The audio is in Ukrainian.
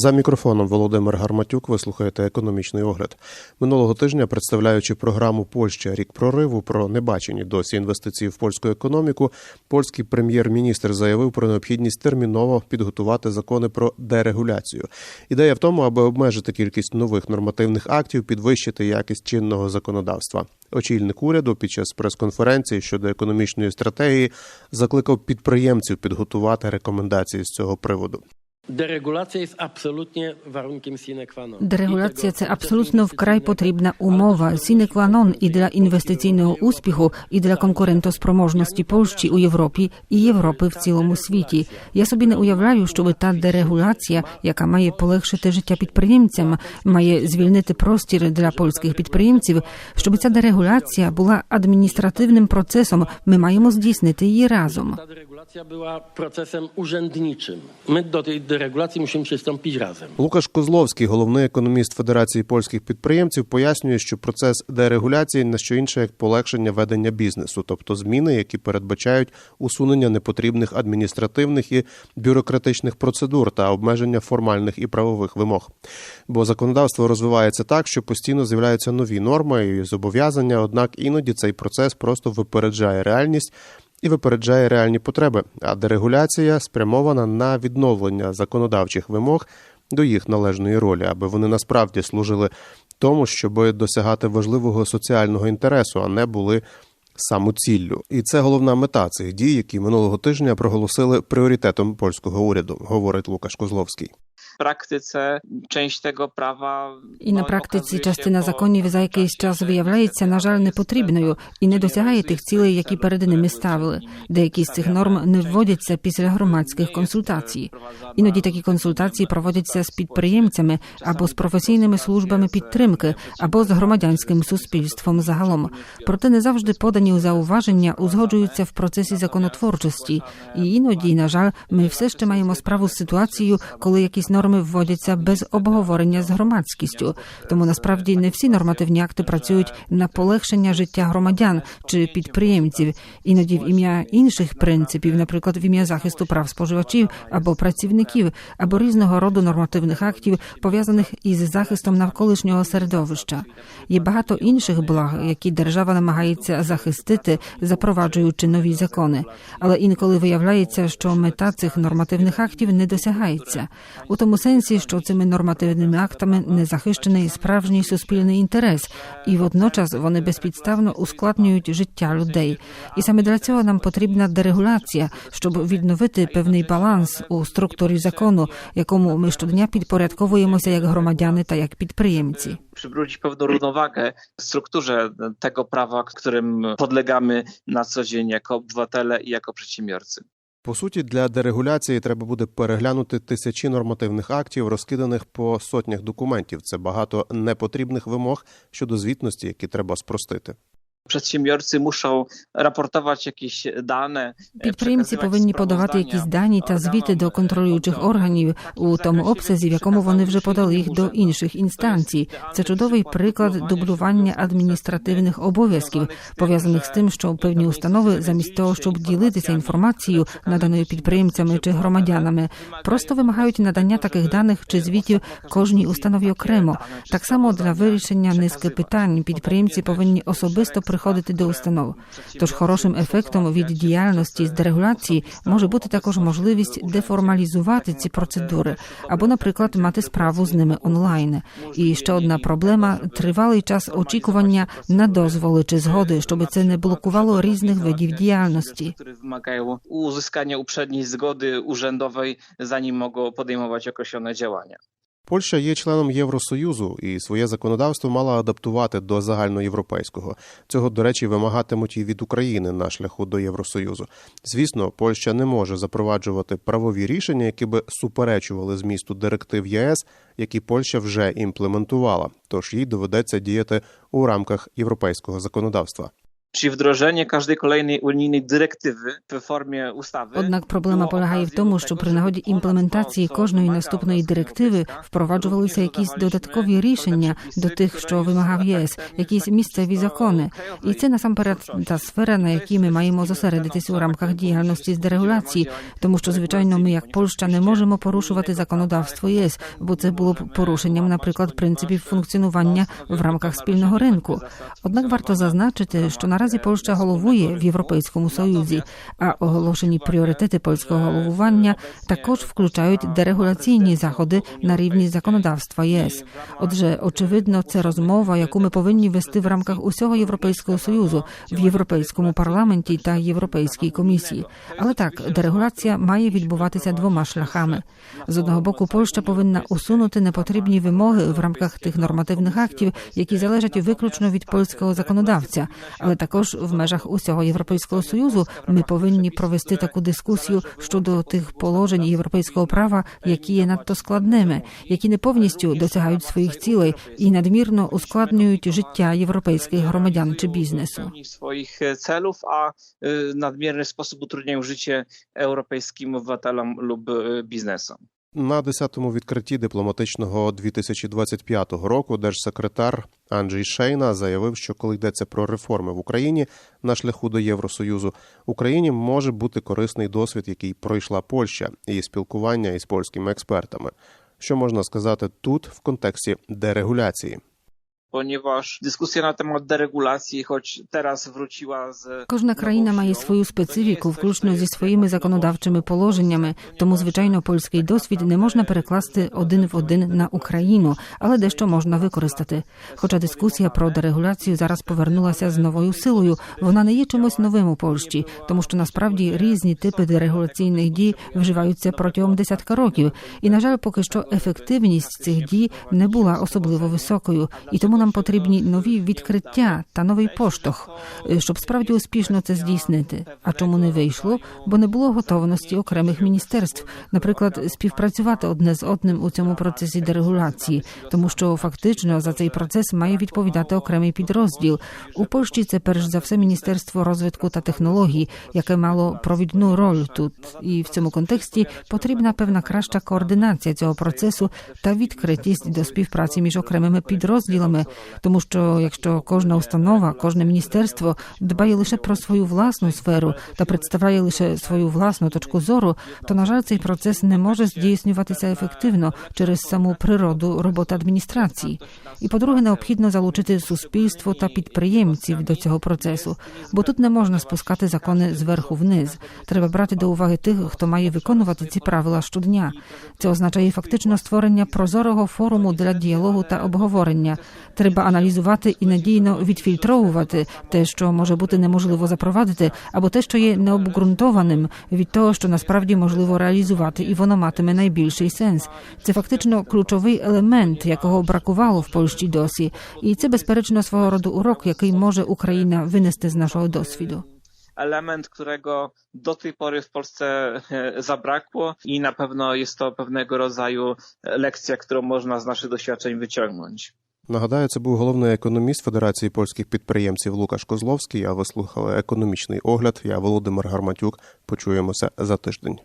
За мікрофоном Володимир Гарматюк. Ви слухаєте економічний огляд. Минулого тижня, представляючи програму Польща рік прориву про небачені досі інвестиції в польську економіку, польський прем'єр-міністр заявив про необхідність терміново підготувати закони про дерегуляцію. Ідея в тому, аби обмежити кількість нових нормативних актів, підвищити якість чинного законодавства. Очільник уряду під час прес-конференції щодо економічної стратегії закликав підприємців підготувати рекомендації з цього приводу. Sine. Дерегуляція це абсолютно вкрай потрібна умова sine qua non і для інвестиційного успіху, і для конкурентоспроможності Польщі у Європі і Європи в цілому світі. Я собі не уявляю, щоб та дерегуляція, яка має полегшити життя підприємцям, має звільнити простір для польських підприємців, щоб ця дерегуляція була адміністративним процесом. Ми маємо здійснити її разом. Ta deregulacja była procesem urzędniczym. My do tej deregulacji musimy przystąpić razem. Лукаш Козловський, головний економіст Федерації польських підприємців, пояснює, що процес дерегуляції не що інше як полегшення ведення бізнесу, тобто зміни, які передбачають усунення непотрібних адміністративних і бюрократичних процедур та обмеження формальних і правових вимог. Бо законодавство розвивається так, що постійно з'являються нові норми і зобов'язання однак іноді цей процес просто випереджає реальність. І випереджає реальні потреби, а дерегуляція спрямована на відновлення законодавчих вимог до їх належної ролі, аби вони насправді служили тому, щоб досягати важливого соціального інтересу, а не були самоціллю. І це головна мета цих дій, які минулого тижня проголосили пріоритетом польського уряду, говорить Лукаш Козловський. Praktyce część tego prawa І на практиці частина законів за якийсь час виявляється, на жаль, непотрібною і не досягає тих цілей, які перед ними ставили. Деякі з цих норм не вводяться після громадських консультацій. Іноді такі консультації проводяться з підприємцями або з професійними службами підтримки, або з громадянським суспільством загалом. Проте не завжди подані зауваження узгоджуються в процесі законотворчості. І іноді, на жаль, ми все ще маємо справу з ситуацією, коли якісь норми вводяться без обговорення з громадськістю. Тому насправді не всі нормативні акти працюють на полегшення життя громадян чи підприємців, іноді в ім'я інших принципів, наприклад, в ім'я захисту прав споживачів або працівників, або різного роду нормативних актів, пов'язаних із захистом навколишнього середовища. Є багато інших благ, які держава намагається захистити, запроваджуючи нові закони. Але інколи виявляється, що мета цих нормативних актів не досягається у тому сенсі, що цими нормативними актами не захищений справжній суспільний інтерес, і водночас вони безпідставно ускладнюють життя людей. І саме для цього нам потрібна дерегуляція, щоб відновити певний баланс у структурі закону, якому ми щодня підпорядковуємося як громадяни та як підприємці. Przywrócić pewną równowagę w strukturze tego prawa, którym podlegamy na co dzień jako obywatele i jako przedsiębiorcy. По суті, для дерегуляції треба буде переглянути тисячі нормативних актів, розкиданих по сотнях документів. Це багато непотрібних вимог щодо звітності, які треба спростити. Przedsiębiorcy muszą raportować jakieś dane. Підприємці повинні подавати якісь дані та звіти до контролюючих органів у тому обсязі, в якому вони вже подали їх до інших інстанцій. Це чудовий приклад дублювання адміністративних обов'язків, пов'язаних з тим, що певні установи, замість того, щоб ділитися інформацією, наданою підприємцями чи громадянами, просто вимагають надання таких даних чи звітів кожній установі окремо. Так само для вирішення низки питань підприємці повинні особисто приходити до установ. Тож хорошим ефектом від діяльності з дерегуляції може бути також можливість деформалізувати ці процедури або, наприклад, мати справу з ними онлайн. І ще одна проблема тривалий час очікування на дозволи чи згоди, щоб це не блокувало різних видів діяльності. wymagają uzyskania uprzedniej zgody urzędowej, zanim mogą podejmować określone działania. Польща є членом Євросоюзу і своє законодавство мала адаптувати до загальноєвропейського. Цього, до речі, вимагатимуть і від України на шляху до Євросоюзу. Звісно, Польща не може запроваджувати правові рішення, які би суперечували змісту директив ЄС, які Польща вже імплементувала. Тож їй доведеться діяти у рамках європейського законодавства. Czyli wdrożenie każdej kolejnej unijnej dyrektywy w formie ustawy. Однак проблема полягає в тому, що при нагоді імплементації кожної наступної директиви впроваджувалися якісь додаткові рішення до тих, що вимагав ЄС, якісь місцеві закони. І це насамперед та сфера, на якій ми маємо зосередитись у рамках діяльності з дерегуляції, тому що звичайно ми, як Польща, не можемо порушувати законодавство ЄС, бо це було б порушенням, наприклад, принципів функціонування в рамках спільного ринку. Однак варто зазначити, що наразі Польща головує в Європейському Союзі, а оголошені пріоритети польського головування також включають дерегуляційні заходи на рівні законодавства ЄС. Отже, очевидно, це розмова, яку ми повинні вести в рамках усього Європейського союзу в Європейському парламенті та Європейській комісії. Але так, дерегуляція має відбуватися двома шляхами. З одного боку, Польща повинна усунути непотрібні вимоги в рамках тих нормативних актів, які залежать виключно від польського законодавця, але також в межах усього європейського союзу ми повинні провести таку дискусію щодо тих положень європейського права, які є надто складними, які не повністю досягають своїх цілей і надмірно ускладнюють життя європейських громадян чи бізнесу. spełni swoich e, celów, a e, nadmierny sposób utrudniają życie europejskim На 10-му відкритті дипломатичного 2025 року держсекретар Анджей Шейна заявив, що коли йдеться про реформи в Україні на шляху до Євросоюзу, Україні може бути корисний досвід, який пройшла Польща, і спілкування із польськими експертами. Що можна сказати тут в контексті дерегуляції? Ponieważ dyskusja na temat deregulacji, choć teraz wróciła z. Кожна країна має свою специфіку, включно зі своїми законодавчими положеннями. Тому, звичайно, польський досвід не можна перекласти один в один на Україну, але дещо можна використати. Хоча дискусія про дерегуляцію зараз повернулася з новою силою, вона не є чимось новим у Польщі, тому що насправді різні типи дерегуляційних дій вживаються протягом десятка років. І на жаль, поки що ефективність цих дій не була особливо високою, і тому нам потрібні нові відкриття та новий поштовх, е, щоб справді успішно це здійснити. А чому не вийшло? Бо не було готовності окремих міністерств, наприклад, співпрацювати одне з одним у цьому процесі дерегуляції, тому що фактично за цей процес має відповідати окремий підрозділ. У Польщі це перш за все міністерство розвитку та технологій, яке мало провідну роль тут. І в цьому контексті потрібна певна краща координація цього процесу та відкритість до співпраці між окремими підрозділами, тому що якщо кожна установа, кожне міністерство дбає лише про свою власну сферу та представляє лише свою власну точку зору, то на жаль, цей процес не може здійснюватися ефективно через саму природу роботи адміністрації. І по-друге, необхідно залучити суспільство та підприємців до цього процесу, бо тут не можна спускати закони зверху вниз. Треба брати до уваги тих, хто має виконувати ці правила щодня. Це означає фактично створення прозорого форуму для діалогу та обговорення. Треба аналізувати і надійно відфільтровувати те, що може бути неможливо запровадити, або те, що є необґрунтованим від того, що насправді можливо реалізувати, і воно матиме найбільший сенс. Це фактично ключовий елемент, якого бракувало в Польщі досі, і це безперечно свого роду урок, який може Україна винести з нашого досвіду. Element, którego do tej pory w Polsce e, zabrakło i na pewno jest to pewnego rodzaju lekcja, którą można z naszych doświadczeń wyciągnąć. Нагадаю, це був головний економіст Федерації польських підприємців Лукаш Козловський. А ви слухали економічний огляд. Я Володимир Гарматюк. Почуємося за тиждень.